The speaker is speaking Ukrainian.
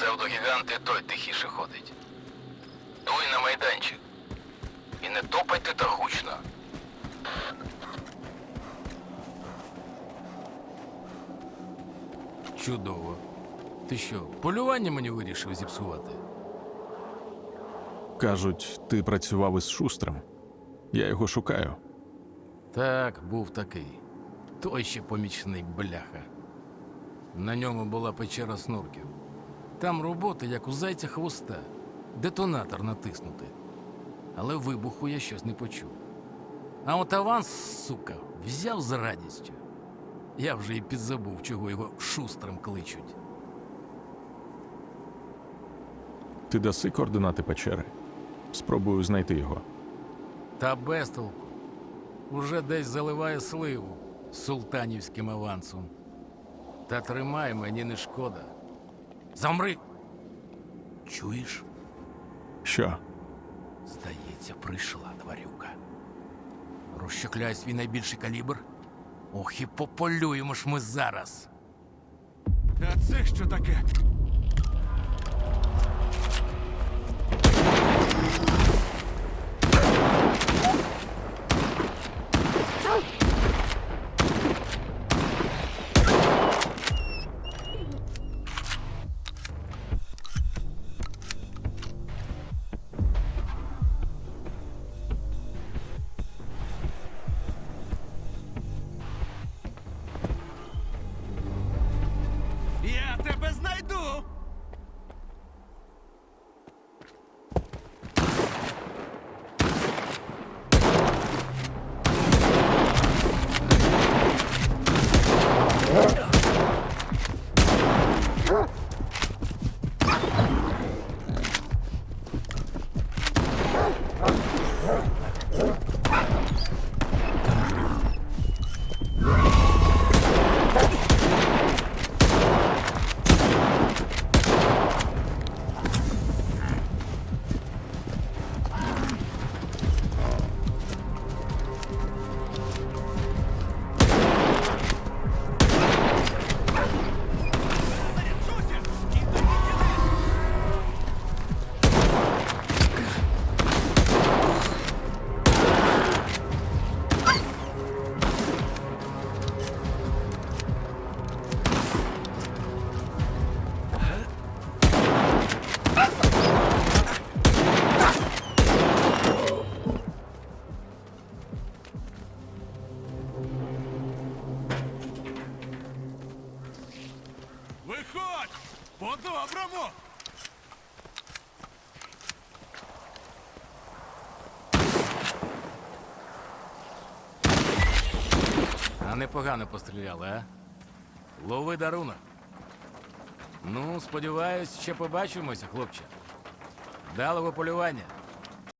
Псевдогігант і той тихіше ходить. Дуй на майданчик. І не топайте та гучно. Чудово. Ти що, полювання мені вирішив зіпсувати? Кажуть, ти працював із шустрим. Я його шукаю. Так, був такий. Той ще помічник бляха. На ньому була печера снурків. Там роботи, як у зайця хвоста, детонатор натиснути. Але вибуху я щось не почув. А от аванс, сука, взяв з радістю. Я вже і підзабув, чого його шустрим кличуть. Ти даси координати печери. Спробую знайти його. Та без толку. Уже десь заливає сливу султанівським авансом. Та тримай, мені не шкода. Замри. Чуєш? Що? Здається, прийшла тварюка. Розчекляй свій найбільший калібр. Ох, і пополюємо ж ми зараз. А це що таке? Тебе знайду! Виходь! По-доброму! А непогано постріляли, а? Лови дарунок. Ну, сподіваюсь, ще побачимося, хлопче. Далого полювання.